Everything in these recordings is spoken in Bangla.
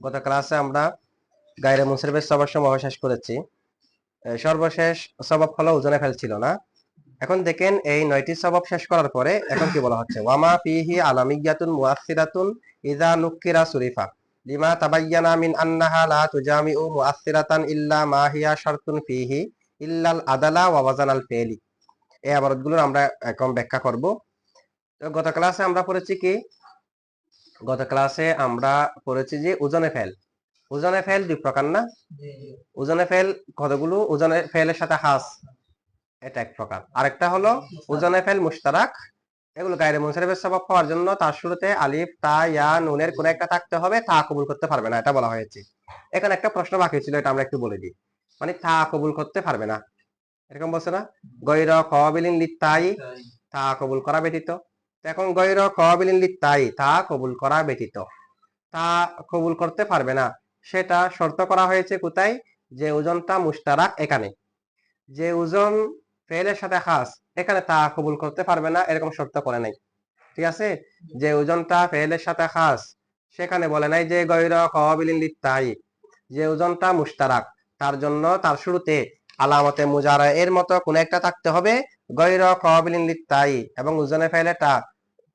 গত ক্লাসে আমরা করেছি। সর্বশেষ সবাব ওজনে ফেলছিল না। এখন দেখেন এই নয়টি সবাব শেষ করার পরে এখন কি বলা হচ্ছে? ওয়ামা পিহি আলামিয়াতুন মুআসসিরাতুন ইজা নুকিরা সুরিফা। লিমা তাবায়্যানা মিন আন্নাহা লা তুজামিউ মুআসসিরাতান ইল্লা মা হিয়া শারতুন ফিহি ইল্লাল আদালা ওয়া ওয়াজানাল ফেলি। এই আবারতগুলোর আমরা এখন ব্যাখ্যা করব। তো গত ক্লাসে আমরা পড়েছি কি? গত ক্লাসে আমরা পড়েছি যে ওজনে ফেল। ওজনে ফেল দুই প্রকার না? ওজনে ফেল কতগুলো? ওজনে ফেলের সাথে হাস। এটা এক প্রকার। আরেকটা হলো ওজনে ফেল মুশতারাক। এগুলো গায়রে মুনসারিফের সবব পাওয়ার জন্য তার শুরুতে আলিফ তা ইয়া নুনের কোন একটা থাকতে হবে তা কবুল করতে পারবে না এটা বলা হয়েছে। এখানে একটা প্রশ্ন বাকি ছিল এটা আমরা একটু বলে দিই। মানে তা কবুল করতে পারবে না। এরকম বলছে না? গৈর কবিলিন লিত্তাই, তা কবুল করা ব্যতীত। এখন গৈর কবিলিন লিত্তাই, তা কবুল করা ব্যতীত। তা কবুল করতে পারবে না। সেটা শর্ত করা হয়েছে কোথায়? যে ওজনটা মুশতারাক এখানে। যে ওজন ফেলের সাথে খাস, এখানে তা কবুল করতে পারবে না, এরকম শর্ত করে নাই। ঠিক আছে? যে ওজনটা ফেলের সাথে খাস, সেখানে বলে নাই যে গৈর কবিলিন লিত্তাই, যে ওজনটা মুশতারাক, তার জন্য তার শুরুতে আলামতে মুজারা এর মতো কোন একটা থাকতে হবে গৈর কবিলিন লিত্তাই, এবং ওজনে ফেলে তা,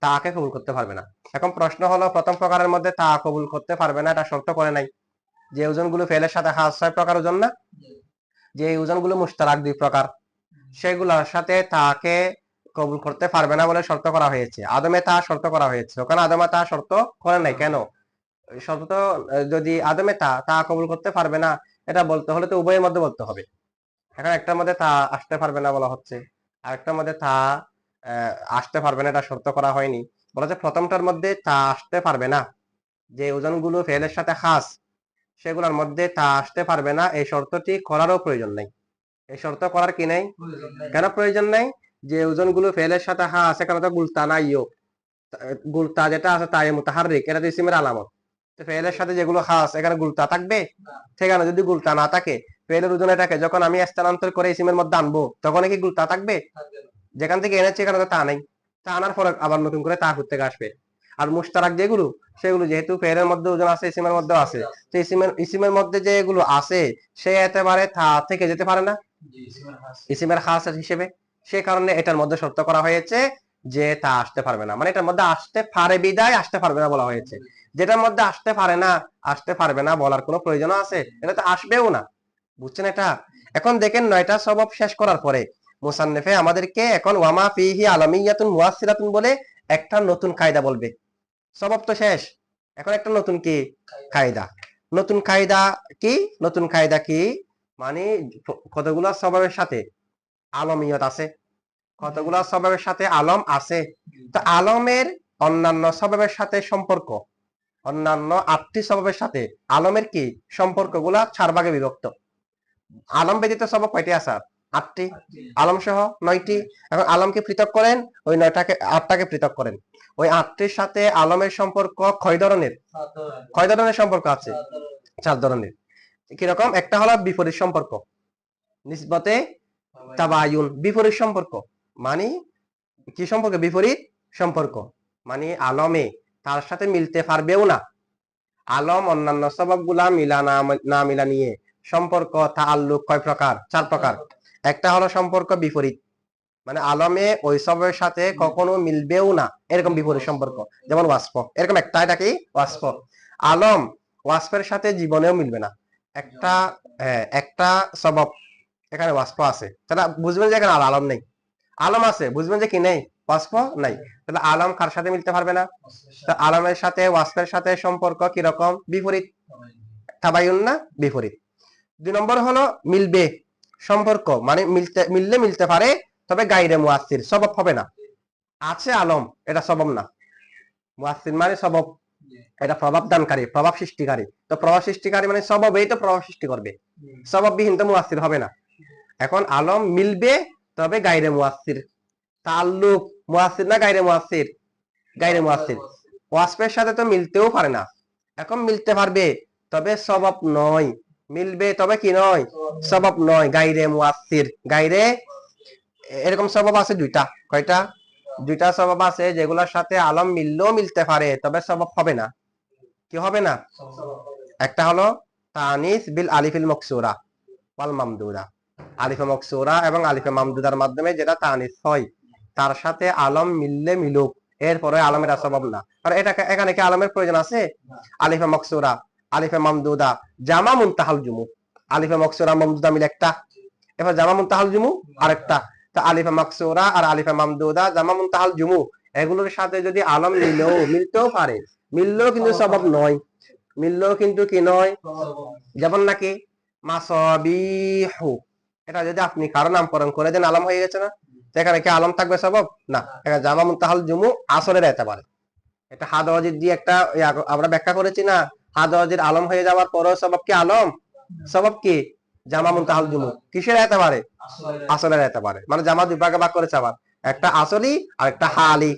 তাকে কবুল করতে পারবে না। এখন প্রশ্ন হলো, প্রথম প্রকারের মধ্যে তা কবুল করতে পারবে না, এটা শর্ত করে নাই। যে ওজনগুলো ফেলের সাথে হাস ছয় প্রকার ওজন না? যে ওজনগুলো মুশতারাক দুই প্রকার, সেগুলোর সাথে তাকে কবুল করতে পারবে না বলে শর্ত করা হয়েছে। আদমে তা শর্ত করা হয়েছে। ওখানে আদমে তা শর্ত করে নাই, কেন? শর্ত যদি আদমে তা তা কবুল করতে পারবে না, এটা বলতে হলে তো উভয়ের মধ্যে বলতে হবে। এখন একটার মধ্যে তা আসতে পারবে না বলা হচ্ছে। আরেকটার মধ্যে তা আসতে পারবে না এটা শর্ত করা হয়নি। বলা হচ্ছে প্রথমটার মধ্যে তা আসতে পারবে না। যে ওজনগুলো ফেলের সাথে খাস সেগুলোর মধ্যে তা আসতে পারবে না। এই শর্তটি করারও প্রয়োজন নেই। এই শর্ত করার কি নেই? কেন প্রয়োজন নেই? যে ওজনগুলো ফেলের সাথে হাস এখানে তো গুলতা নাইও গুলতা যেটা আছে তাই মুতাহারিক এটা তো ইসিমের আলামত। তো ফেলের সাথে যেগুলো খাস এখানে গুলতা থাকবে? সেখানে যদি গুলতা না থাকে ফেলের ওজন এটাকে যখন আমি স্থানান্তর করে ইসিমের মধ্যে আনব তখন কি গুলতা থাকবে? যেখান থেকে এনেছি এখানে তা নেই। তা আনার পরে আবার নতুন করে তা করতে আসবে। আর মুশতারাক যেগুলো সেগুলো যেহেতু ফেরের মধ্যে ওজন আছে ইসিমের মধ্যে আছে। তো ইসিমের ইসিমের মধ্যে যেগুলো আছে সে একেবারে তা থেকে যেতে পারে না। ইসিমের খাস হিসেবে। সে কারণে এটার মধ্যে শর্ত করা হয়েছে যে তা আসতে পারবে না। মানে এটার মধ্যে আসতে পারে বিদায় আসতে পারবে না বলা হয়েছে। যেটার মধ্যে আসতে পারে না আসতে পারবে না বলার কোনো প্রয়োজন আছে। এটা তো আসবেও না। বুঝছেন এটা? এখন দেখেন নয়টা সবব শেষ করার পরে মুসান্নেফে আমাদেরকে এখন ওয়ামা ফিহি আলামিয়াতুন মুয়াসসিরাতুন বলে একটা নতুন কায়দা বলবে। সবব তো শেষ। এখন একটা নতুন কি? কায়দা। নতুন কায়দা কি? নতুন কায়দা কি? মানে কতগুলা স্বভাবের সাথে? আলমিয়ত আছে। কতগুলা স্বভাবের সাথে? আলম আছে। তো আলমের অন্যান্য স্বভাবের সাথে সম্পর্ক? অন্যান্য আটটি স্বভাবের সাথে? আলমের কি? সম্পর্কগুলা চার ভাগে বিভক্ত। আলম ব্যতীত স্বভাব কয়টি আছে? আটটি। আলম সহ নয়টি। এখন আলমকে পৃথক করেন ওই নয়টাকে আটটাকে পৃথক করেন। ওই আটটির সাথে আলমের সম্পর্ক কয় ধরনের। কয় ধরনের। সম্পর্ক আছে। চার ধরনের। কীরকম? একটা হলো বিপরীত সম্পর্ক। নিসবতে তাবায়ুন। বিপরীত সম্পর্ক। মানে কি সম্পর্ক? বিপরীত সম্পর্ক। মানে আলমে তার সাথে মিলতে পারবেও না। আলম অন্যান্য সবকগুলা মিলা না না মিলা নিয়ে সম্পর্ক তাল্লুক কয় প্রকার? চার প্রকার। একটা হলো সম্পর্ক বিপরীত। মানে আলমে ওই সাথে কখনো মিলবেও না এরকম বিপরীত সম্পর্ক। যেমন ওয়াসফ। এরকম একটা এটা কি ওয়াসফ। আলম ওয়াসফের সাথে জীবনেও মিলবে না। একটা হ্যাঁ, একটা সবব এখানে ওয়াসফ আছে। তাহলে বুঝবেন যে এখানে আলম নেই। আলম আছে বুঝবেন যে কি নেই? ওয়াসফ নাই। তাহলে আলম কার সাথে মিলতে পারবে না? তা আলমের সাথে ওয়াসফের সাথে সম্পর্ক কীরকম? বিপরীত। তাবায়ুন না? বিপরীত। দুই নম্বর হলো মিলবে সম্পর্ক মানে মিলতে, মিললে মিলতে পারে, তবে গাইরে মুয়াসির সবব হবে না। আছে আলম, এটা সবব না। মুয়াসির মানে সবব এটা প্রভাব দানকারী প্রভাব সৃষ্টিকারী। তো প্রভাব সৃষ্টিকারী মানে সববেই তো প্রভাব সৃষ্টি করবে। সববিহীন তো মুয়াসির হবে না। এখন আলম মিলবে, তবে গাইরে মুয়াসির তাল্লুক মুয়াসির না গাইরে মুয়াসির গাইরে মুয়াসির ওয়াসফের সাথে তো মিলতেও পারে না। এখন মিলতে পারবে, তবে সবব নয়। মিলবে তবে কি নয়? সবব নয়। গাইরে মুয়াসির গাইরে, এরকম সবাব আছে দুইটা। কয়টা? দুইটা সবাব আছে যেগুলোর সাথে আলম মিললেও মিলতে পারে, তবে সবাব হবে না। কি হবে না? একটা হলো তানিস বিল আলিফিল মকসুরা ওয়াল মামদুরা আলিফে মকসুরা এবং আলিফে মামদুদার মাধ্যমে যেটা তানিস হয়, তার সাথে আলম মিললে মিলুক। এরপরে আলমের সবাব না। আর এটা এখানে কি আলমের প্রয়োজন আছে? আলিফে মকসুরা। আলিফে মামদুদা, জামা মুনতাহাল জুমু। আলিফে মকসুরা, মামদুদা মিলে একটা। এবার জামা মুনতাহাল জুমু, আরেকটা। তা আলিফে মকসুরা আর আলিফে মামদুদা, জামা মুনতাহাল জুমু, এগুলোর সাথে যদি আলম মিলেও, মিলতেও পারে। মিললেও কিন্তু সবাব নয়। মিললেও কিন্তু কি নয়? যেমন নাকি, মাসবিহু। এটা যদি আপনি কারও নামকরণ করে দেন, আলম হয়ে গেছে না? এখানে কি আলম থাকবে সবাব না। এখানে জামা মুনতাহাল জুমু আসরের এতে পারে এটা হাদ দিয়ে একটা আমরা ব্যাখ্যা করেছি না? হাদ আলম হয়ে যাওয়ার পরেও সবাব কি আলম? সবাব কি? জামা মুনতাহাল জুমু কিসের পারে আসলের পারে মানে জামা দুই ভাগে ভাগ করেছে আবার। একটা আসলি আর একটা হালি।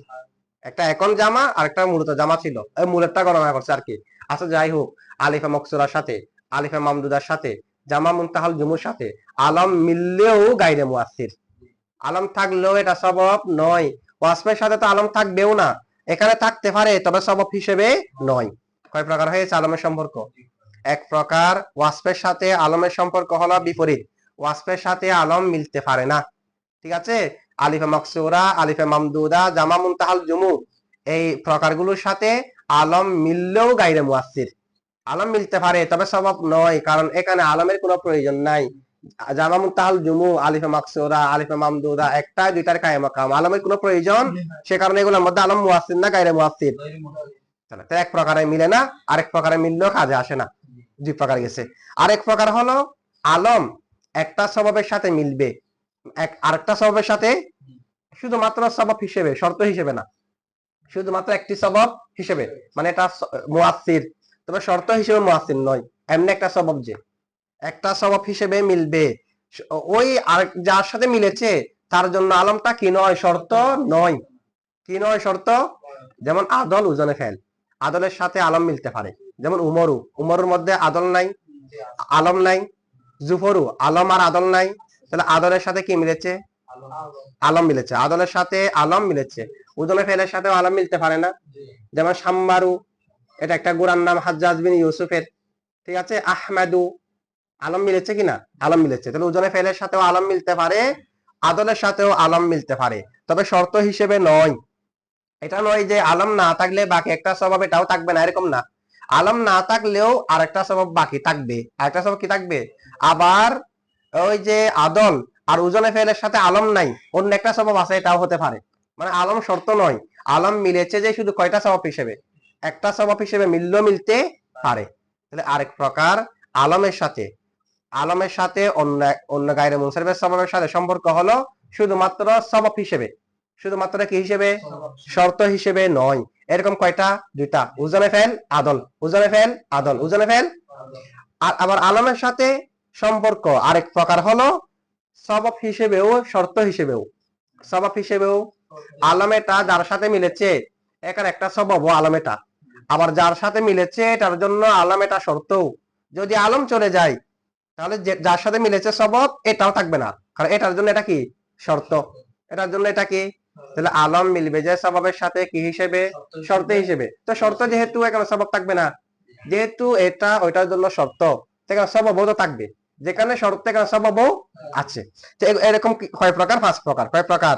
একটা এখন জামা আর একটা মূলত জামা ছিল। এই মূলেরটা গণনা করছে আর কি। আচ্ছা যাই হোক। আলিফা মকসুরার সাথে, আলিফা মামদুদার সাথে, জামা মুনতাহাল জুমুর সাথে আলম মিললেও গাইরে মুয়াসির আলম থাকলেও এটা সবব নয়। ওয়াসফের সাথে তো আলম থাকবেও না। এখানে থাকতে পারে, তবে সবব হিসেবে নয়। কয় প্রকার হয়েছে? আলমের সম্পর্ক। এক প্রকার ওয়াসফের সাথে আলমের সম্পর্ক হলো বিপরীত। ওয়াসফের সাথে আলম মিলতে পারে না। ঠিক আছে? আলিফে মকসুরা, আলিফে মামদুদা, জামা মুনতাহাল জুমু এই প্রকারগুলোর সাথে আলম মিললেও গাইরে মুয়াসির আলম মিলতে পারে, তবে স্বভাব নয়, কারণ এখানে আলমের কোনো প্রয়োজন নাই। জামা মুনতাহাল জুমু আলিফে মাকসুরা, আলিফে মামদুদা একটা দুইটার কায়ে মাকাম আলমের কোনো প্রয়োজন, সে কারণে এগুলোর মধ্যে আলম মুয়াসির না, গাইরে মুয়াসির তাহলে। এক প্রকারে মিলে না, আরেক প্রকারে মিললেও কাজে আসে না। দুই প্রকার গেছে। আরেক প্রকার হলো, আলম একটা স্বভাবের সাথে মিলবে। এক, আরেকটা স্বভাবের সাথে শুধুমাত্র স্বভাব হিসেবে, শর্ত হিসেবে না। শুধুমাত্র একটি স্বভাব হিসেবে। মানে এটা মুয়াসির। তবে শর্ত হিসেবে মুয়াসির নয়। এমনি একটা স্বভাব যে। একটা স্বভাব হিসেবে মিলবে। ওই আরেক, যার সাথে মিলেছে, তার জন্য আলমটা কি নয়? শর্ত নয়। কি নয় শর্ত? যেমন আদল ওজনে ফেল। আদলের সাথে আলম মিলতে পারে। যেমন উমরু, উমরুর মধ্যে আদল নাই, আলম নাই, জুফরু, আলম আর আদল নাই, তাহলে আদলের সাথে কি মিলেছে? আলম মিলেছে। আদলের সাথে আলম মিলেছে। উজনে ফেলের সাথে আলম মিলতে পারে না। যেমন সাম্মারু, এটা একটা গোড়ার নাম বিন ইউসুফের। ঠিক আছে? আহমেদু, আলম মিলেছে কিনা আলম মিলেছে। তাহলে উজনে ফেলের সাথেও আলম মিলতে পারে, আদলের সাথেও আলম মিলতে পারে। তবে শর্ত হিসেবে নয়। এটা নয় যে আলম না থাকলে বাকি একটা স্বভাব এটাও থাকবে না, এরকম না। আলম না থাকলেও আরেকটা স্বভাব বাকি থাকবে। আরেকটা স্বভাব কি থাকবে? আবার ওই যে আদল আর উজনে ফেলের সাথে আলম নাই, অন্য একটা স্বভাব আছে, এটাও হতে পারে। মানে আলম শর্ত নয়, আলম মিলেছে যে শুধু কয়টা স্বভাব হিসেবে? একটা স্বভাব হিসেবে মিললেও মিলতে পারে। তাহলে আরেক প্রকার আলমের সাথে। আলমের সাথে অন্য অন্য গায়ের মুনসারিফের স্বভাবের সাথে সম্পর্ক হলো শুধুমাত্র স্বভাব হিসেবে। শুধুমাত্র কি হিসেবে? শর্ত হিসেবে নয়। এরকম কয়টা? দুইটা। উজনে ফেল, আদল। উজনে ফেল, আদল। উজনে ফেল আর আবার আলমের সাথে সম্পর্ক আরেক প্রকার হলো সবব হিসেবেও, শর্ত হিসেবেও। সবব হিসেবেও। আলমেটা যার সাথে মিলেছে, এখানে একটা সবব আলমেটা। আবার যার সাথে মিলেছে এটার জন্য আলমেটা শর্ত যদি আলম চলে যায়, তাহলে যার সাথে মিলেছে সবব এটাও থাকবে না। কারণ এটার জন্য এটা কি? শর্ত। এটার জন্য এটা কি? তাহলে আলম মিলবে যে সবাবের সাথে কি হিসেবে? শর্ত হিসেবে। তো শর্ত যেহেতু এখানে সবব থাকবে না। যেহেতু এটা ওইটার জন্য শর্ত সেখানে সববও তো থাকবে। যেখানে শর্ত, এখানে সববও আছে। এরকম কয় প্রকার? পাঁচ প্রকার। কয় প্রকার?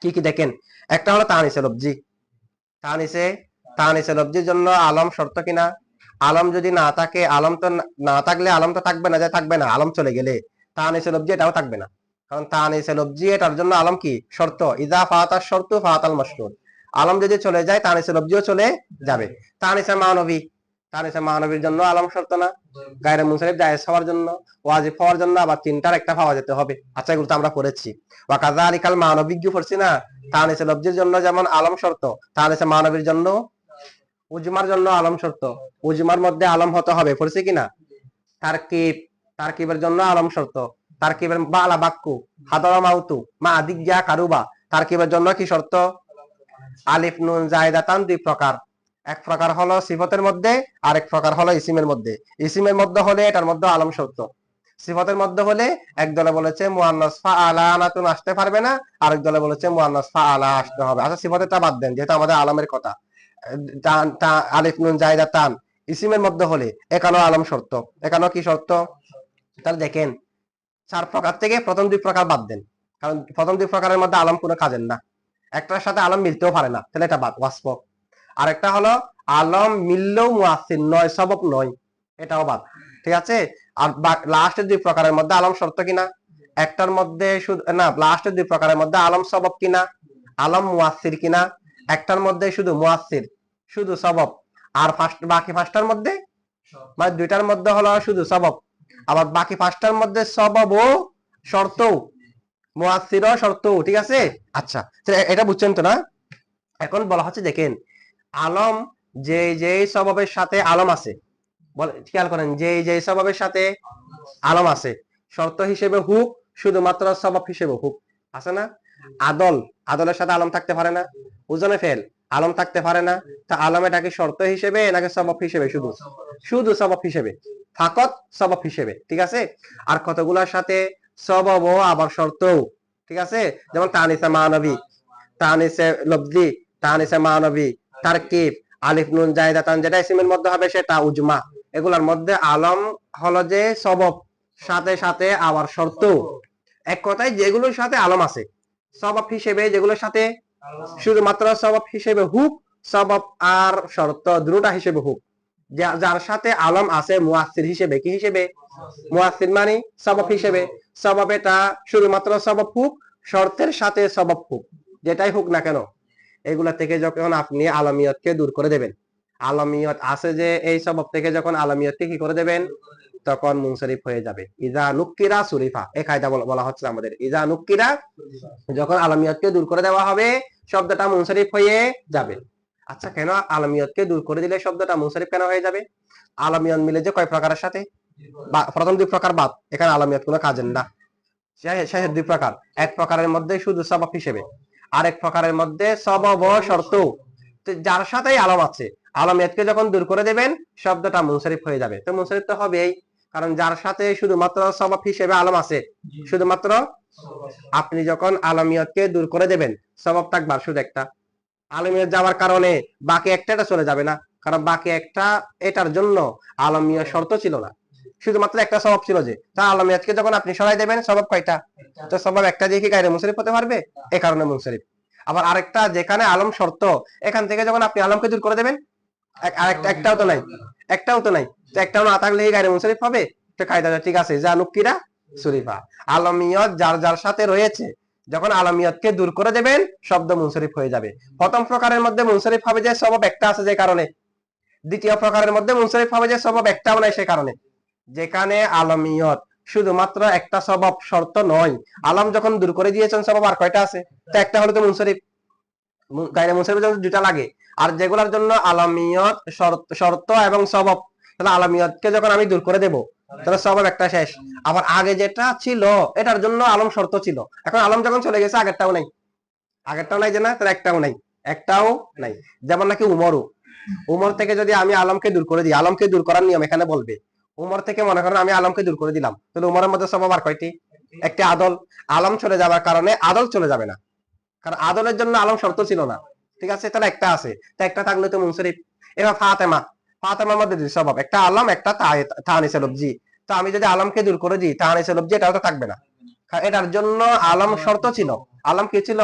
কি কি দেখেন? একটা হলো তাহানিসে লব্জি। তাহানিসে তাহানিসে লব্জির জন্য আলম শর্ত কিনা আলম যদি না থাকে, আলম তো না থাকলে আলম তো থাকবে না, যে থাকবে না, আলম চলে গেলে। তাহানিসে লব্জি এটাও থাকবে না। কারণ তাহানিসে লব্জি জন্য আলম কি? শর্ত। ফাতার শর্ত মশরুর। আলম যদি চলে যায় লব্জিও চলে যাবে। মানবী। মানবীর জন্য আলম শর্ত না। গায়ের জায়েজ হওয়ার জন্য হওয়ার জন্য আবার তিনটার একটা পাওয়া যেতে হবে। আচ্ছা এগুলো তো আমরা পড়েছি। ওয়াকাজা আলিকাল মানবিজ্ঞ পড়ছি না? তাহানিসে লব্জির জন্য যেমন আলম শর্ত তাহানিসে মানবীর জন্য উজমার জন্য আলম শর্ত। উজমার মধ্যে আলম হতে হবে। পড়ছে কিনা তারকিব। তারকিবের জন্য আলম শর্ত। তারকিবের বালা বাক্কু, হাদরা মাউতু, মা আদিজ্ঞা কারুবা, তারকিবের জন্য কি শর্ত? আলিফ, নুন, জায়দাতান দুই প্রকার। এক প্রকার হলো সিফতের মধ্যে আরেক প্রকার হলো ইসিমের মধ্যে। ইসিমের মধ্যে হলে এটার মধ্যে আলম শর্ত সিফতের মধ্যে হলে এক দলে বলেছে, মুয়ান্নাস ফা আলা আনাতুন আসতে পারবে না, আরেক দলে বলেছে, মুয়ান্নাস ফা আলা আসতে হবে। আচ্ছা সিফতেরটা বাদ দেন, যেহেতু আমাদের আলমের কথা। আলিফ, নুন জায়দা টান ইসিমের মধ্যে হলে একানো আলম শর্ত একানো কি শর্ত তাহলে দেখেন চার প্রকার থেকে প্রথম দুই প্রকার বাদ দেন। কারণ প্রথম দুই প্রকারের মধ্যে আলম কোনো কাজের না। একটার সাথে আলম মিলতেও পারে না তাহলে এটা বাদ ওয়াসফ। আর একটা হলো আলম মিললেও মুয়াসির নয় সবব নয় এটাও বাদ। ঠিক আছে? আর লাস্টের দুই প্রকারের মধ্যে আলম শর্ত কিনা একটার মধ্যে শুধু না লাস্টের দুই প্রকারের মধ্যে আলম সবক কিনা আলম মুয়াসির কিনা একটার মধ্যে শুধু মুয়াসির শুধু সবব আর ফার্স্ট বাকি পাঁচটার মধ্যে? মানে দুইটার মধ্যে হলো শুধু সবব আবার বাকি পাঁচটার মধ্যে সবব ও শর্ত মুয়াসির শর্ত ঠিক আছে? আচ্ছা এটা বুঝছেন তো না? এখন বলা হচ্ছে, দেখেন, আলম যে যে স্বভাবের সাথে আলম আছে খেয়াল করেন যে যে সববের সাথে আলম আছে, শর্ত হিসেবে হুক শুধুমাত্র স্বভাব হিসেবে হুক আছে না? আদল, আদলের সাথে আলম থাকতে পারে না। ওজনে ফেল, আলম থাকতে পারে না। তা আলম এটাকে শর্ত হিসেবে নাকি স্বভাব হিসেবে শুধু? শুধু স্বভাব হিসেবে। ফাকত সবাব হিসেবে ঠিক আছে? আর কতগুলোর সাথে? সবাব আবার শর্তও ঠিক আছে? যেমন তানিসে মানবী তানিসে লব্দি তানিসে মানবী তারকিব আলিফ নুন জায়দা তান যেটা ইসিমের মধ্যে হবে সেটা উজমা। এগুলোর মধ্যে আলম হলো যে সবব সাথে সাথে আবার শর্ত। এক কথায় যেগুলোর সাথে আলম আছে সবব হিসেবে যেগুলোর সাথে? শুধুমাত্র সবব হিসেবে হুক সবব আর শর্ত দুটা হিসেবে হুক। যার সাথে আলম আছে মুয়াসির হিসেবে। কি হিসেবে? মুয়াসির মানে সবব হিসেবে। সবব এটা শুধুমাত্র সবব হুক, শর্তের সাথে সবব হুক, যেটাই হোক না কেন, এগুলা থেকে যখন আপনি আলমিয়তকে দূর করে দেবেন। আলমিয়ত আছে যে এই সবব থেকে যখন আলমিয়তকে কি করে দেবেন? তখন মুনসরিফ হয়ে যাবে। ইজা নুক্কিরা সুরিফা এই কায়দা বলা- হচ্ছে আমাদের। ইজা নুক্কিরা, যখন আলমিয়তকে দূর করে দেওয়া হবে, শব্দটা মুনসরিফ হয়ে যাবে। আচ্ছা কেন আলমিয়তকে দূর করে দিলে শব্দটা মুনসরিফ কেন হয়ে যাবে? আলমিয়ত মিলে যে কয় প্রকারের সাথে? প্রথম দুই প্রকার বাদ এখানে আলমিয়ত কোনো কাজের না। শেষের দুই প্রকার এক প্রকারের মধ্যে শুধু সবব হিসেবে আরেক প্রকারের মধ্যে সবব শর্ত। যার সাথেই আলম আছে আলমিয়তকে যখন দূর করে দেবেন শব্দটা মুনসরিফ হয়ে যাবে। তো মুনসরিফ তো হবেই কারণ যার সাথে শুধুমাত্র সবব হিসেবে আলম আছে শুধুমাত্র আপনি যখন আলমিয়তকে দূর করে দেবেন সবব থাকবার শুধু একটা। আলমিয়ত যাওয়ার কারণে বাকি একটাটা চলে যাবে না, কারণ বাকি একটা এটার জন্য আলমিয় শর্ত ছিল না। শুধুমাত্র একটা স্বভাব ছিল যে, তা আলমিয়াতকে যখন আপনি সরাই দেবেন, স্বভাব কয়টা? তো স্বভাব একটা দিয়ে কি গায়ে মুনসরিফ হতে পারবে? এ কারণে মুনসরিফ আবার আরেকটা যেখানে আলম শর্ত, এখান থেকে যখন আপনি আলমকে দূর করে দেবেন আরেকটা, একটাও তো নাই। একটাও তো নাই। তো একটাও না থাকলে গায়ে মুনসরিফ হবে? তো কায়দা ঠিক আছে যা নুকিরা সুরিফা। আলমিয়ত যার যার সাথে রয়েছে যখন আলমিয়তকে দূর করে দেবেন, শব্দ মুনসরিফ হয়ে যাবে। প্রথম প্রকারের মধ্যে মুনসরিফ হবে যে স্বভাব একটা আছে যে কারণে। দ্বিতীয় প্রকারের মধ্যে মুনসরিফ হবে যে স্বভাব একটাও নাই সে কারণে। যেখানে আলমিয়ত শুধুমাত্র একটা স্বভাব শর্ত নয়। আলম যখন দূর করে দিয়েছেন স্বভাব আর কয়টা আছে? তো একটা হলো তো মুনসরিফ। গায়রে মুনসরিফের জন্য দুটা লাগে। আর যেগুলোর জন্য আলমিয়ত শর্ত শর্ত এবং স্বভাব তাহলে আলমিয়তকে যখন আমি দূর করে দেব তাহলে স্বভাব একটা শেষ। আবার আগে যেটা ছিল, এটার জন্য আলম শর্ত ছিল। এখন আলম যখন চলে গেছে, আগেরটাও নাই। আগেরটাও নাই যে না, তাহলে একটাও নাই। একটাও নাই। যেমন নাকি উমরও। উমর থেকে যদি আমি আলমকে দূর করে দিই, আলমকে দূর করার নিয়ম এখানে বলবে। উমর থেকে মনে করেন আমি আলমকে দূর করে দিলাম। তাহলে উমরের মধ্যে স্বভাব আর কয়টি? একটি আদল। আলম চলে যাবার কারণে আদল চলে যাবে না। কারণ আদলের জন্য আলম শর্ত ছিল না। ঠিক আছে? তাহলে একটা আছে। তা একটা থাকলে তো মুনসরিফ এবার ফাতেমা। ফাতেমার মধ্যে স্বভাব, একটা আলম, একটা তাহানিসে লব্জি তো আমি যদি আলমকে দূর করে দিই তাহানিসে লব্জি এটাও তো থাকবে না। এটার জন্য আলম শর্ত ছিল। আলম কি ছিল?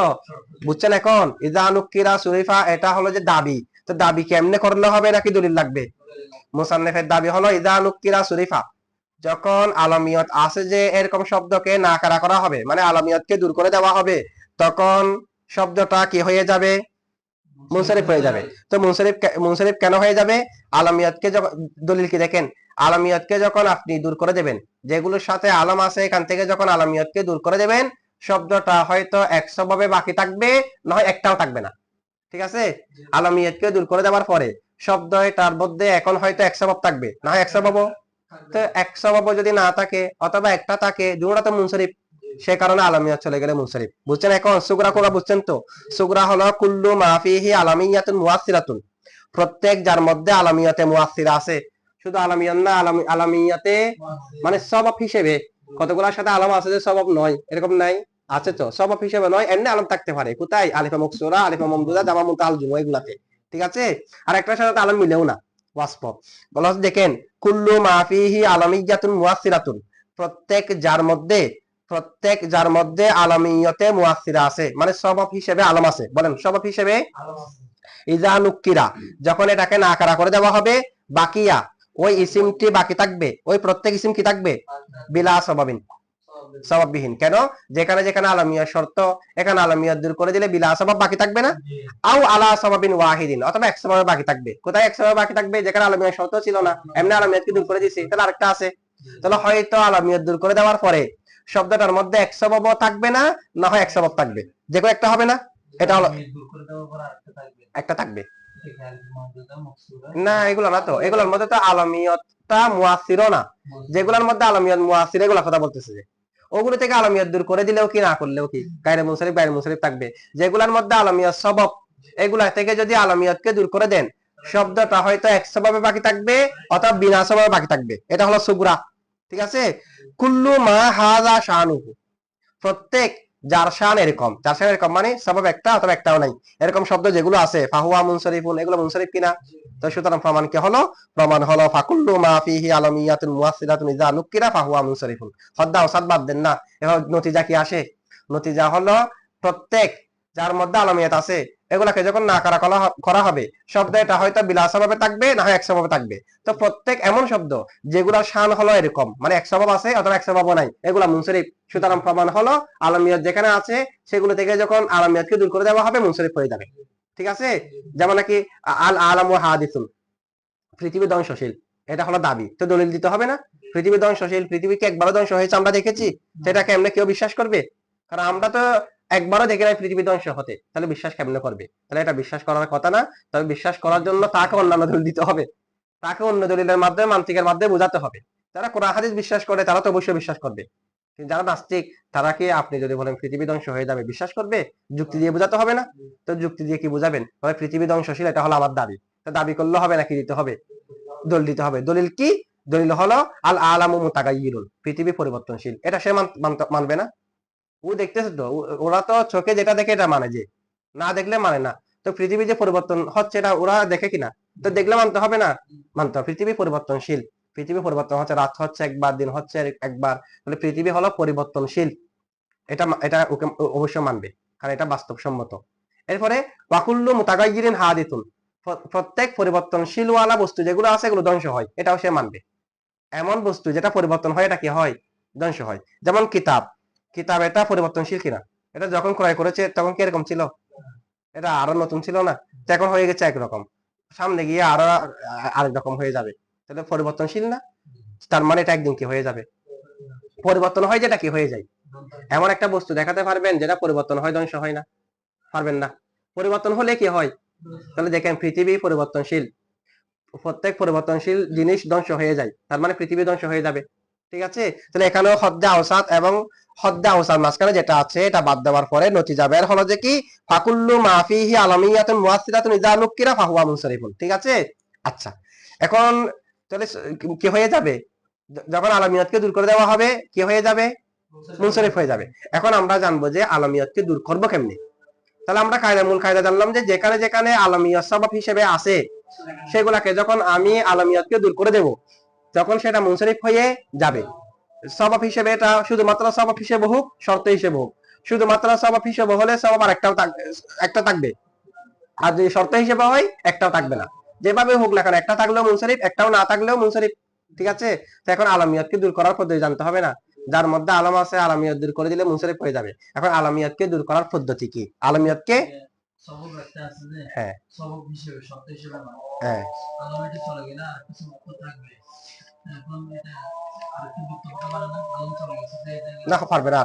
বুঝছেন এখন? ইজানুকিরা সুরিফা, এটা হলো যে দাবি। তো দাবি কেমনে করলে হবে নাকি দলিল লাগবে? মুসান্নেফের দাবি হলো ইজানুকিরা সুরিফা। যখন আলমিয়ত আছে যে এরকম শব্দকে না নাকারা করা হবে মানে আলমিয়তকে দূর করে দেওয়া হবে, তখন শব্দটা কি হয়ে যাবে? মুনসারিফ হয়ে যাবে। তো মুনসারিফ মুনসারিফ কেন হয়ে যাবে? আলমিয়তকে যখন দলিল কি দেখেন? আলমিয়তকে যখন আপনি দূর করে দেবেন, যেগুলোর সাথে আলম আছে, এখান থেকে যখন আলমিয়তকে দূর করে দেবেন, শব্দটা হয়তো একশো ভাবে বাকি থাকবে, নয় একটাও থাকবে না। ঠিক আছে? আলমিয়তকে দূর করে দেওয়ার পরে শব্দ এটার মধ্যে এখন হয়তো একশো ভাব থাকবে। না হয় একশো ভাবো তো একশো ভাব যদি না থাকে, অথবা একটা থাকে দুটা তো মুনসারিফ সে কারণে আলামিয়াত চলে গেলে মুনসারিফ বুঝছেন? এখন সুগরা কোরা বুঝছেন তো? সুগরা হলো কুল্লু মাফিহি আলামিয়াতুন মুয়াসসিরাতুন। প্রত্যেক যার মধ্যে আলামিয়াতে মুয়াসসিরা আছে, শুধু আলামিয়াত না আলামিয়াতে মানে সবাব হিসেবে। কতগুলোর সাথে আলাম আছে যে সবাব নয়? এরকম নাই? আছে তো? সবাব হিসেবে নয়, এমনি আলম থাকতে পারে। কোথায়? আলিফা মকসুরা, আলিফা মমদুদা, জামা মুতাল জুমু এগুলাতে। ঠিক আছে? আর একটার সাথে আলম মিলেও না, ওয়াসফ। বলা দেখেন, কুল্লু মাফিহি আলামিয়াতুন মুয়াসসিরাতুন। প্রত্যেক যার মধ্যে প্রত্যেক যার মধ্যে আলামিয়তে মুয়াসসিরা আছে মানে সবাব হিসেবে আলম আছে। বলেন, সবাব হিসেবে? ইজা নুক্কিরা, যখন এটাকে নাকারা করে দেওয়া হবে, বাকিয়া, ওই ইসিমটি বাকি থাকবে, ওই প্রত্যেক ইসিম কি থাকবে? বিলা সবাবিন, সবাববিহীন। কেন? যেখানে যেখানে আলামিয়া শর্ত, এখানে আলামিয়া দূর করে দিলে বিলা সবাব বাকি থাকবে না? আও আলা সবাবিন ওয়াহিদিন, অথবা এক সবাবে বাকি থাকবে। কোথায় এক সবাবে বাকি থাকবে? যেখানে আলামিয়া শর্ত ছিল না। এমনি আলামিয়াতকে দূর করে দিছি তাহলে আরেকটা আছে। তাহলে হয়তো আলামিয়াত দূর করে দেওয়ার পরে শব্দটার মধ্যে এক সবাবও থাকবে না না হয় এক সবাব থাকবে। যে কোনো একটা হবে না, এটা হলো একটা থাকবে। না, এগুলো না তো। এগুলোর মধ্যে তো আলামিয়তটা মুয়াসিরও না। যেগুলোর মধ্যে আলামিয়ত মুয়াসির, এগুলো কথা বলতেছে যে। ওগুলো থেকে আলামিয়ত দূর করে দিলেও কি, না করলেও কি? গায়রে মুনসারিফ গায়রে মুনসারিফ থাকবে। যেগুলোর মধ্যে আলমিয়ত সবব এগুলা থেকে যদি আলামিয়তকে দূর করে দেন, শব্দটা হয়তো এক সবাবে বাকি থাকবে, অথবা বিনা সবাবে বাকি থাকবে। এটা হলো সুগুরা। ঠিক আছে? কুল্লু মা হাজা শানুহু। প্রত্যেক যার শান এরকম। যার শান এরকম মানে সবাব একটা অথবা একটাও নাই। এরকম শব্দ যেগুলো আছে, ফাহুয়া মুনসারিফুন, এগুলো মুনসারিফ কিনা? তো সুতরাং প্রমাণ কি হলো? প্রমাণ হলো, ফাকুল্লু মা ফিহি আলামিয়াতুন মুয়াসসিলাতুন ইযা নুকিরা ফাহুয়া মুনসারিফুন। হদ্দা ওসাদ বাদ দেন না। এবার নতিজা কি আসে? নতিজা হলো প্রত্যেক যার মধ্যে আলামিয়াত আছে এগুলাকে যখন না করা করা হবে, শব্দ এটা হয়তো বিলাসভাবে থাকবে, না হয় একসভাবে থাকবে। তো প্রত্যেক এমন শব্দ যেগুলার শান হলো এরকম মানে এক স্বভাব আছে অথবা এক স্বভাবও নাই। এগুলা মুনসারিফ সুতরাং প্রমাণ হলো, আলামিয়াত যেখানে আছে, সেগুলো থেকে যখন আলামিয়াতকে দূর করে দেওয়া হবে মুনসারিফ হয়ে যাবে। ঠিক আছে? যেমন নাকি আল আলাম ও হাদিসুন, পৃথিবী ধ্বংসশীল, এটা হলো দাবি। তো দলিল দিতে হবে না? পৃথিবী ধ্বংসশীল, পৃথিবীকে একবারও ধ্বংস হয়েছে, আমরা দেখেছি সেটাকে এমনি কেউ বিশ্বাস করবে? কারণ আমরা তো একবারও দেখে নাই পৃথিবী ধ্বংস হতে। তাহলে বিশ্বাস কেমনে করবে? তাহলে এটা বিশ্বাস করার কথা না, তবে বিশ্বাস করার জন্য তাকে অন্যান্য দলিল দিতে হবে। তাকে অন্য দলিলের মাধ্যমে মান্তিকের মাধ্যমে বোঝাতে হবে। যারা কোরআন, হাদিস বিশ্বাস করে, তারা তো অবশ্যই বিশ্বাস করবে। কিন্তু যারা নাস্তিক, তারা কি আপনি যদি বলেন পৃথিবী ধ্বংস হয়ে যাবে, বিশ্বাস করবে? যুক্তি দিয়ে বোঝাতে হবে না? তো যুক্তি দিয়ে কি বুঝাবেন? তবে পৃথিবী ধ্বংসশীল, এটা হলো আমার দাবি। তা দাবি করলে হবে নাকি দিতে হবে? দলিল দিতে হবে। দলিল কি? দলিল হলো আল আলামু পৃথিবী পরিবর্তনশীল। এটা সে মান- মানবে না? ও দেখতেছে তো ওরা তো চোখে যেটা দেখে এটা মানে যে না দেখলে মানে না। তো পৃথিবী যে পরিবর্তন হচ্ছে এটা ওরা দেখে কিনা? তো দেখলে মানতে হবে না? মানতে হবে। পৃথিবী পরিবর্তনশীল। পৃথিবী পরিবর্তন হচ্ছে রাত হচ্ছে একবার দিন হচ্ছে একবার। তাহলে পৃথিবী হলো পরিবর্তনশীল। এটা এটা ওকে অবশ্যই মানবে। কারণ এটা বাস্তবসম্মত। এরপরে ওয়াকুল্লু মুতাগাইয়িরিন হাদিতুন প্র- প্রত্যেক পরিবর্তনশীলওয়ালা বস্তু যেগুলো আছে এগুলো ধ্বংস হয়। এটাও সে মানবে। এমন বস্তু যেটা পরিবর্তন হয় এটা কি হয়? ধ্বংস হয়। যেমন কিতাব। কিতাব এটা পরিবর্তনশীল কিনা? এটা যখন ক্রয় করেছে, তখন কি এরকম ছিল? এটা আরও নতুন ছিল না? এখন হয়ে গেছে একরকম। সামনে গিয়ে আরও আরেক রকম হয়ে যাবে। তাহলে পরিবর্তনশীল না? তার মানে এটা একদিন কি হয়ে যাবে? পরিবর্তন হয় যেটা কি? হয়ে যায়। এমন একটা বস্তু দেখাতে পারবেন যেটা পরিবর্তন হয়, ধ্বংস হয় না। পারবেন না। পরিবর্তন হলে কি হয়? তাহলে দেখেন, পৃথিবী পরিবর্তনশীল। প্রত্যেক পরিবর্তনশীল জিনিস ধ্বংস হয়ে যায়। তার মানে পৃথিবী ধ্বংস হয়ে যাবে। ঠিক আছে? তাহলে এখানেও হদ্দা আওসাদ এবং হদ্দা আওসাদ মাঝখানে যেটা আছে এটা বাদ দেওয়ার পরে নতি যাবে। এর হলো যে কি? ফাকুল্লু মাফিহি আলামিয়াতুন মুয়াসসিরাতুন ইযা নুকিরা ফাহুয়া মুনসারিফুন। ঠিক আছে? আচ্ছা। এখন তাহলে কি হয়ে যাবে? যখন আলামিয়াতকে দূর করে দেওয়া হবে কি হয়ে যাবে? মুনসারিফ। হয়ে যাবে। এখন আমরা জানব যে আলামিয়াতকে দূর করব কেমনি? তাহলে আমরা কায়দা মূল কায়দা জানলাম যে যেখানে যেখানে আলামিয়াত সবাব হিসেবে আছে সেগুলাকে যখন আমি আলামিয়াতকে দূর করে দেব তখন সেটা মুনসারিফ হয়ে যাবে। সবাব হিসেবে এটা শুধুমাত্র সবাব হিসেবে হোক শর্ত হিসেবে হোক। শুধুমাত্র সবাব হিসেবে হলে সবাব আর একটাও একটা থাকবে। আর যদি শর্ত হিসেবে হয় একটাও থাকবে না। যেভাবে হোক না কেন একটা থাকলেও মুনসারিফ একটাও না থাকলেও মুনসারিফ ঠিক আছে? তো এখন আলামিয়াতকে দূর করার পদ্ধতি জানতে হবে না। যার মধ্যে আলাম আছে আলামিয়াত দূর করে দিলে মুনসারিফ হয়ে যাবে। এখন আলামিয়াতকে দূর করার পদ্ধতি কি? আলামিয়াতকে হ্যাঁ। হ্যাঁ। না, পারবে না।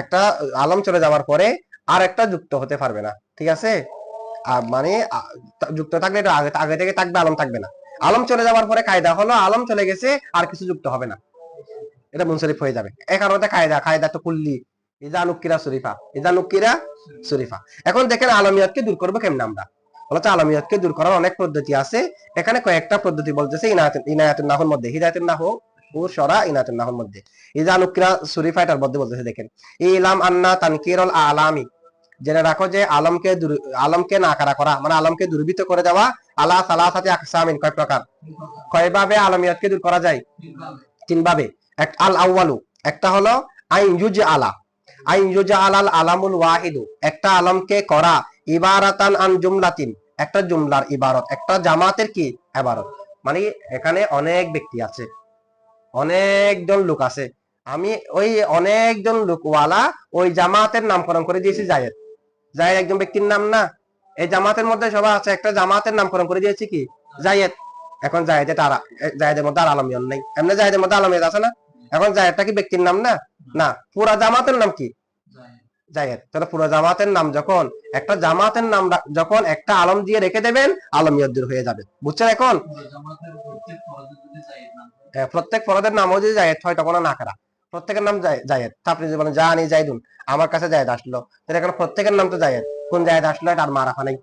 একটা আলম চলে যাওয়ার পরে আর একটা যুক্ত হতে পারবে না, ঠিক আছে? মানে যুক্ত থাকলে আগে থেকে থাকবে, আলম থাকবে না। আলম চলে যাওয়ার পরে কায়দা হলো, আলম চলে গেছে, আর কিছু যুক্ত হবে না। এটা মুনসারিফ হয়ে যাবে। কারণে কায়দা কায়দা তো কুল্লি। ইজা নুকিরা শরীফা ইজা নুকিরা শরীফা এখন দেখেন আলমিয়াতকে দূর করব কেমনে আমরা? বলছে আলমিয়তকে দূর করার অনেক পদ্ধতি আছে। এখানে কয়েকটা পদ্ধতি বলতেছে, ইনায়াতুন নাহুর মধ্যে, হিদায়াতুন নাহু আলমকে করা মানে আলমকে দুর্বৃত্ত করে আলা কয় প্রকার? কয়ভাবে দূর করা যায়? তিন ভাবে এক আল একটা হলো আইন ইউজ আলা আইন ইউজ আলাল আলামুল ওয়াহিদু। একটা আলমকে করা ইবারাতান আন জুমলাতিন। একটা জুমলার ইবারত, একটা জামাতের কি ইবারত মানে এখানে অনেক ব্যক্তি আছে, অনেকজন লোক আছে। আমি ওই অনেকজন লোকওয়ালা ওই জামাতের নামকরণ করে দিয়েছি জায়েদ। জায়েদ একজন ব্যক্তির নাম না? এই জামাতের মধ্যে সবাই আছে, একটা জামাতের নামকরণ করে দিয়েছি কি? জায়েদ। এখন জায়েদে তার জায়েদের মধ্যে আর আলমিয়ন নেই। এমনি জায়েদের মধ্যে আলমিয়ত আছে না? এখন জায়েদটা কি ব্যক্তির নাম না? না। পুরা জামাতের নাম কি? জায়েদ তাহলে পুরো জামাতের নাম যখন একটা জামাতের নাম যখন একটা আলম দিয়ে রেখে দেবেন হয়ে যাবে। বুঝছেন এখন? প্রত্যেক নাম যদি জায়েদ হয় তখন প্রত্যেকের নাম জায়েদ আপনি যদি বলেন জানি জাইদুন আমার কাছে জায়েদ আসলো তাহলে এখানে প্রত্যেকের নাম তো জায়েদ কোন জায়েদ আসলো এটা আর মারাফা নাই।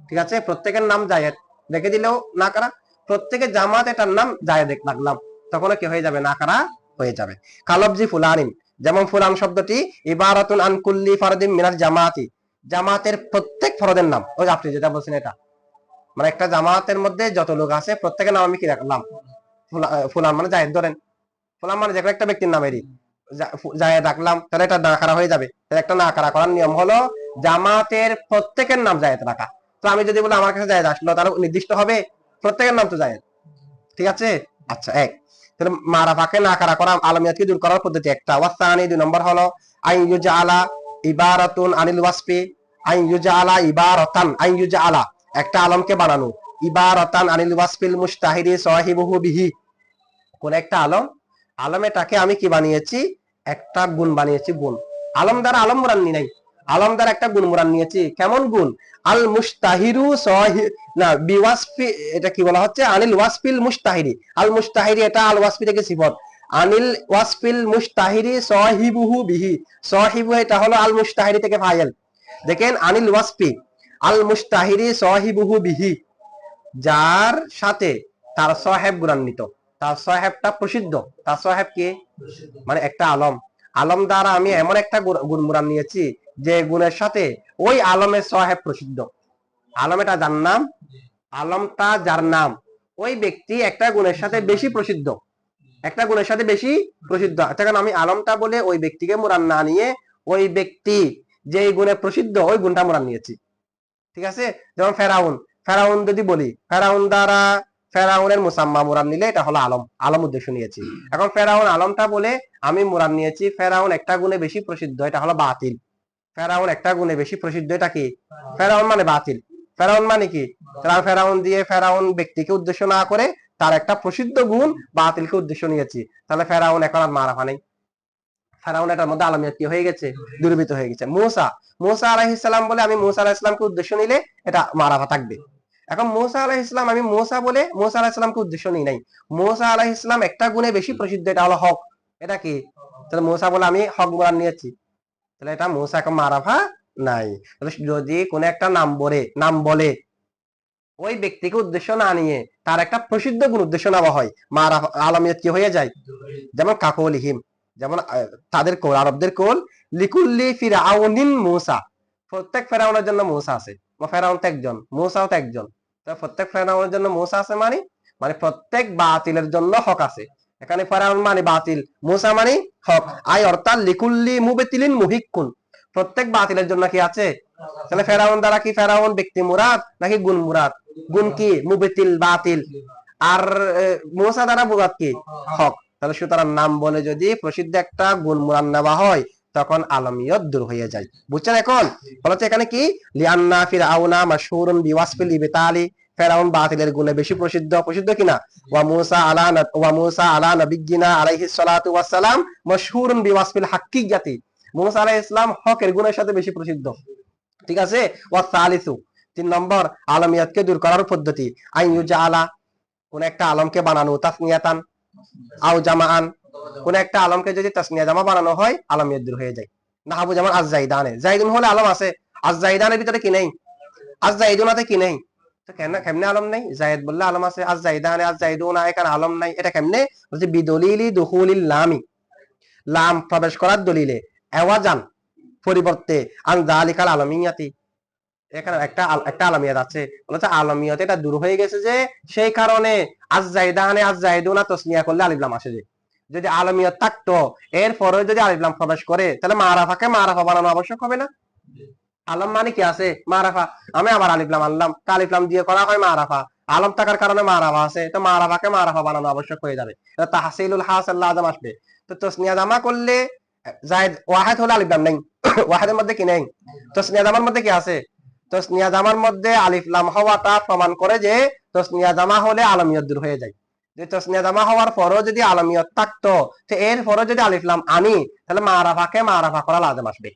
ঠিক আছে? প্রত্যেকের নাম জায়েদ রেখে দিলেও না করা প্রত্যেকের জামাত এটার নাম জায়েদ রাখলাম তখন কি হয়ে যাবে? না করা হয়ে যাবে। কালবজি ফুলানিন, যেমন ফুলান শব্দটি, ইবারাতুন আন কুল্লি ফারদিন মিনাল জামাতি। জামাতের প্রত্যেক ফরদের নাম। ওই আপনি যেটা বলছেন এটা। মানে একটা জামাতের মধ্যে যত লোক আছে, প্রত্যেকের নাম আমি কি রাখলাম? ফুলা- ফুলান মানে জায়েদ ধরেন। ফুলান মানে যে একটা ব্যক্তির নামেরই। জা- ফু- জায়েদ রাখলাম, তাহলে এটা না খারা হয়ে যাবে। তাহলে একটা না খারা করার নিয়ম হলো জামাতের প্রত্যেকের নাম জায়েদ রাখা। তো আমি যদি বলি আমার কাছে জায়েদ আসলো, তাহলে নির্দিষ্ট হবে প্রত্যেকের নাম তো জায়েদ। ঠিক আছে? আচ্ছা এক। তাহলে মারাফাকে না খারা করা আলমিয়াতকে দূর করার পদ্ধতি একটা। ওয়াস্তানি দুই নম্বর হলো, আইন ইউজা আলা ইবারাতুন আনিল ওয়াসফি, আইন ইউজা আলা ইবারাতান, আইন ইউজা আলা একটা আলমকে বানানো। ইবারাতান আনিল ওয়াসফিল মুস্তাহিরি সাহিবুহু বিহি। কোন একটা আলম? আলম এটাকে আমি কি বানিয়েছি? একটা গুণ বানিয়েছি, গুণ। আলম দ্বারা আলম মুরান নি নাই। আলম দ্বারা একটা গুণ মুরান নিয়েছি। কেমন গুণ? আল মুস্তাহিরু না, বিওয়াসফি, এটা কি বলা হচ্ছে? আনিল ওয়াসফিল মুস্তাহিরি। আল মুস্তাহিরি এটা আল ওয়াসফি থেকে সিফত। আনিল ওয়াসফিল মুস্তাহিরি সহিবুহু বিহি। সহিবু এটা হলো আল মুস্তাহিরি থেকে ফাইল দেখেন, আনিল ওয়াসফি, আল মুস্তাহিরি সহিবুহু বিহি। যার সাথে তার সাহেব গুণান্বিত। তার সাহেবটা প্রসিদ্ধ। তার সাহেব কে? মানে একটা আলম। আলম দ্বারা আমি এমন একটা গুণ- গুণ নিয়েছি যে গুণের সাথে ওই আলমের সাহেব প্রসিদ্ধ। আলম এটা যার নাম? আলমটা যার নাম? ওই ব্যক্তি একটা গুণের সাথে বেশি প্রসিদ্ধ। একটা গুণের সাথে বেশি প্রসিদ্ধ। তখন আমি আলমটা বলে ওই ব্যক্তিকে মুরান না নিয়ে ওই ব্যক্তি যে গুণে প্রসিদ্ধ, ওই গুণটা মুরান নিয়েছি। ঠিক আছে? যেমন ফেরাউন। ফেরাউন যদি বলি, ফেরাউন দ্বারা ফেরাউনের মুসাম্মা মুরান নিলে এটা হলো আলম। আলম উদ্দেশ্য নিয়েছি। এখন ফেরাউন আলমটা বলে আমি মুরান নিয়েছি। ফেরাউন একটা গুণে বেশি প্রসিদ্ধ, এটা হলো বাতিল। ফেরাউন একটা গুণে বেশি প্রসিদ্ধ এটা কি? ফেরাউন মানে বাতিল। ফেরাউন মানে কি? ফেরাউন ফেরাউন দিয়ে ফেরাউন ব্যক্তিকে উদ্দেশ্য না করে তার একটা প্রসিদ্ধ গুণ বাতিলকে উদ্দেশ্য নিয়েছি। তাহলে ফেরাউন এখন আর মারাফা নেই। ফেরাউন এটার মধ্যে আলমিয়ত কি হয়ে গেছে? দুর্বৃত হয়ে গেছে। মুসা মুসা আলাহিসাল্লাম বলে আমি মুসা আলাহিসামকে উদ্দেশ্য নিলে এটা মারাফা থাকবে। এখন মুসা আলাহিসাম আমি মুসা বলে মুসা আলাহিসামকে উদ্দেশ্য নিই নাই। মুসা আলাহিসাম একটা গুণে বেশি প্রসিদ্ধ এটা হলো হক। এটা কি? তাহলে মুসা বলে আমি হক মুরান নিয়েছি। তাহলে এটা মুসা মারাফা নাই। তাহলে যদি কোন একটা নাম বলে নাম বলে, ওই ব্যক্তিকে উদ্দেশ্য না নিয়ে তার একটা প্রসিদ্ধ গুণ উদ্দেশ্য নেওয়া হয় মারা আলমিয়ত কি হয়ে যায়? যেমন কাকলিহিম যেমন তাদের কোল, আরবদের কোল, লিকুল্লি ফিরাউনিন মুসা। প্রত্যেক ফেরাউনের জন্য মুসা আছে। ফেরাউন তো একজন, মুসাও তো একজন। প্রত্যেক ফেরাউনের জন্য মুসা আছে মানে? মানে প্রত্যেক বাতিলের জন্য হক আছে। এখানে ফেরাউন মানে বাতিল, মুসা মানে হক। আই অর্থাৎ লিকুল্লি মুবেতিলিন মুহিকুন প্রত্যেক বাতিলের জন্য কি আছে? তাহলে ফেরাউন দ্বারা কি ফেরাউন? ব্যক্তি মুরাদ নাকি গুণ মুরাদ? গুণ কি? মুবেতিল, বাতিল। আর মুসা দ্বারা মুরাদ কি? হক। তাহলে সুতরাং নাম বলে যদি প্রসিদ্ধ একটা গুণ মুরান নেওয়া হয়, তখন আলমিয়ত দূর হয়ে যায়। বুঝছেন এখন? বলছে এখানে কি? লিয়ান্না ফির আউনা মাশহুরুন বিওয়াসফিল ইবতালি। ফেরাউন বাতিলের গুণে বেশি প্রসিদ্ধ প্রসিদ্ধ কিনা? ওয়া মুসা আলা ওয়া মুসা আলা নবিয়িনা আলাইহিস সালাতু ওয়াস সালাম মাশহুরুন বিওয়াসফিল হাক্কিয়াতি মুসা আলাইহিস সালাম হকের গুণের সাথে বেশি প্রসিদ্ধ। ঠিক আছে? ওয়া সালিসু, তিন নম্বর, আলমিয়তকে দূর করার পদ্ধতি। আইন ইউজা কোন একটা আলমকে বানানো তাসনিয়াতান, আও জামাআন, কোন একটা আলমকে যদি তাসনিয়া জামা বানানো হয়, আলমিয়ত দূর হয়ে যায়। নাহাবু জামান আজ জাইদানে জাইদুন হলে আলম আছে। আজ জাইদানের ভিতরে কি নেই? আজ জাইদুনাতে কি নেই? এটা একটা দূর হয়ে গেছে যে সেই কারণে আজ জাইদানে আজ জাইদুনা তসনিয়া করলে আলিফলাম আসে যে যদি আলমিয়ত থাকতো এরপরে যদি আলিফলাম প্রবেশ করে তাহলে মারাফাকে মারাফা বানানো আবশ্যক হবে না আলম মানে কি আছে? মারাফা আমি আবার আলিফলাম আনলাম। তা আলিফলাম দিয়ে করা হয় মারাফা আলম থাকার কারণে মারাফা আছে। তো মারাফাকে মারাফা বানানো আবশ্যক হয়ে যাবে। তাহসিলুল হাসাল্লাহ আজম আসবে। তো তসনিয়া জামা করলে জায়দ, ওয়াহেদ হলে আলিফলাম নেই। ওয়াহেদের মধ্যে কি নেই? তসনিয়া জামার মধ্যে কি আছে? তসনিয়া জামার মধ্যে আলিফলাম হওয়াটা প্রমাণ করে যে তসনিয়া জামা হলে আলমিয়ত দূর হয়ে যায়। যে তসনিয়া জামা হওয়ার পরও যদি আলমিয়ত থাকতো, তো এর পরও যদি আলিফলাম আনি, তাহলে মারাফাকে মারাফা করা লাজম আসবে।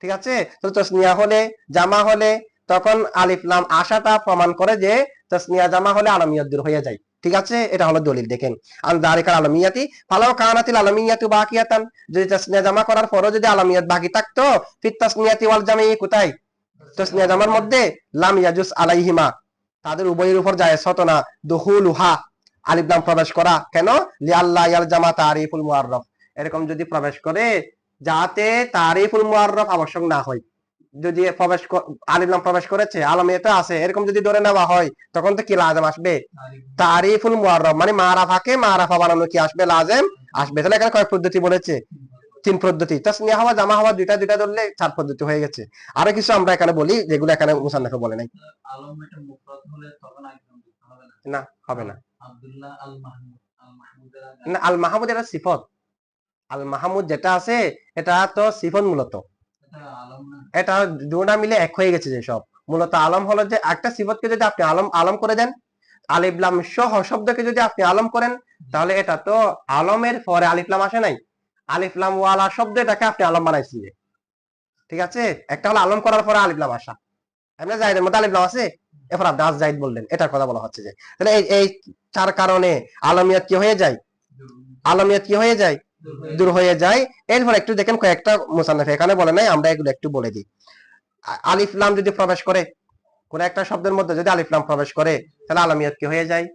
ঠিক আছে? তো তসনিয়া হলে জামা হলে তখন আলিফলাম আশাটা প্রমাণ করে যে তসনিয়া জামা হলে আলমিয়ত দূর হয়ে যায়। ঠিক আছে? এটা হলো দলিল, দেখেন। আল আলমিয়াতি ফালাও কানাতিল আলমিয়াতু বাকিয়াতান। যদি তসনিয়া জামা করার পরও যদি আলমিয়ত বাকি থাকতো, ফিত তসনিয়াতি ওয়াল জামি কোথায়? তসনিয়া জামার মধ্যে লাম ইয়াজুস আলাইহিমা। তাদের উভয়ের উপর যায় হতো না। দুহুলুহা আলিফ লাম প্রবেশ করা। কেন? লিআল্লাহ ইয়াল জামা তারিফুল মুআররফ। এরকম যদি প্রবেশ করে যাতে তারিফুল মুআররফ আবশ্যক না হয়। যদি প্রবেশ ক- আলিফ লাম প্রবেশ করেছে আলমিয়তে আছে এরকম যদি ধরে নেওয়া হয় তখন তো কি লাজম আসবে? তারিফুল মুআররফ মানে মারাফাকে মারাফা বানানো কি আসবে? লাজেম আসবে। তাহলে এখানে কয় পদ্ধতি বলেছে। তিন পদ্ধতি। তাসনিয়া হওয়া জামা হওয়া দুইটা দুইটা ধরলে চার পদ্ধতি হয়ে গেছে। আরও কিছু আমরা এখানে বলি যেগুলো এখানে মুসান্নাফে বলে নাই। আলম না না হবে না। আব্দুল্লাহ আল মাহমুদ আল না মাহমুদ এটা সিফত। আল মাহমুদ যেটা আছে, এটা তো সিফত মূলত। এটা দুটা মিলে এক হয়ে গেছে যে সব। মূলত আলম হলো যে, একটা সিফতকে যদি আপনি আলম আলম করে দেন, আলিফলাম সহ শব্দকে যদি আপনি আলম করেন, তাহলে এটা তো আলমের পরে আলিফলাম আসে নাই। আলিফলাম ওয়ালা শব্দ এটাকে আপনি আলম বানাইছেন ঠিক আছে? একটা হলো আলম করার পরে আলিফলাম আসা। এমনি জাহিদের মধ্যে আলিফলাম আছে? এরপর আপনি আজ জাহিদ বললেন, এটার কথা বলা হচ্ছে যে। তাহলে এই চার কারণে আলমিয়ত কি হয়ে যায়? আলমিয়ত কি হয়ে যায়? দূর হয়ে যায়। এরপর একটু দেখেন কয়েকটা মুসান্নাফে, এখানে বলে নাই, আমরা এগুলো একটু বলে দিই। আলিফলাম যদি প্রবেশ করে, কোন একটা শব্দের মধ্যে যদি আলিফলাম প্রবেশ করে, তাহলে আলমিয়ত কি হয়ে যায়?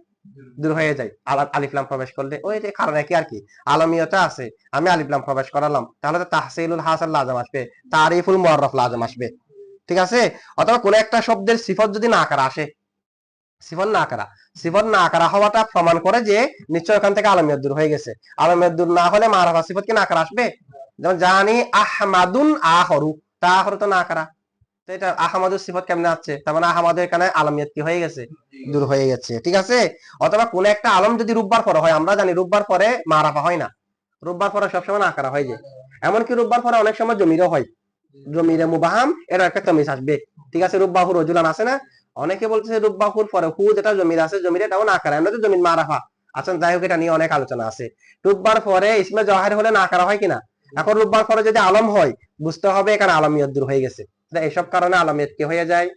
দূর হয়ে যায়। আলা- আলিফলাম প্রবেশ করলে, ওই যে কারণে কি আর কি? আলমিয়তে আছে, আমি আলিফলাম প্রবেশ করালাম। তাহলে তো তাহসিলুল হাসান লাজম আসবে, তারিফুল মুআররফ লাজম আসবে। ঠিক আছে? অথবা কোন একটা শব্দের সিফত যদি না করা আসে সিফত না করা সিফত না করা হওয়াটা প্রমাণ করে যে নিশ্চয় ওখান থেকে আলমিয়ত দূর হয়ে গেছে। আলমিয়ত দূর না হলে মারাফা সিফত কি না করা আসবে? যেমন জানি আহমাদুন আহরু, তা আহরু তো না করা তো এটা আহমাদুর সিফত কেমনে তার মানে আহমাদের আলমিয়ত কি হয়ে গেছে? দূর হয়ে গেছে। ঠিক আছে? অথবা কোন একটা আলম যদি রূপবার পরে হয়, আমরা জানি রূপবার পরে মারাফা হয় না। রূপবার পরে সবসময় না করা হয় যে এমনকি রূপবার পরে অনেক সময় জমিরও হয়। জমিরে মুবাহাম এর একটা তমিজ আসবে। ঠিক আছে? রূপবাহু রজুলান আছে না? অনেকে বলতেছে রূপবাহুর পরে হু যেটা জমির আছে, জমির এটাও না করা। এমনি তো জমির মারাফা আচ্ছা যাই হোক, এটা নিয়ে অনেক আলোচনা আছে। রূপবার পরে ইসমে জহার হলে না করা হয় কিনা? এখন রূপবার পরে যদি আলম হয়, বুঝতে হবে এখানে আলমিয়ত দূর হয়ে গেছে। এসব কারণে আলমিয়ত কি হয়ে যায়?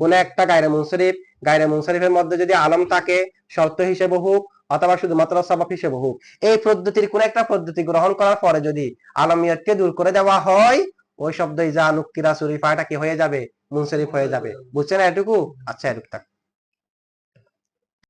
কোন একটা গায়রে মুনসরিফ, গায়রে মুনসরিফের মধ্যে যদি আলম থাকে, শর্ত হিসেবে হোক, অথবা শুধুমাত্র সবাব হিসেবে হোক, এই পদ্ধতির কোন একটা পদ্ধতি গ্রহণ করার পরে যদি আলমিয়তকে দূর করে দেওয়া হয়, ওই শব্দ ইজা নুকিরা সুরিফা এটা কি হয়ে যাবে? মুনসরিফ হয়ে যাবে। বুঝছেন এটুকু? আচ্ছা এটুকু থাক।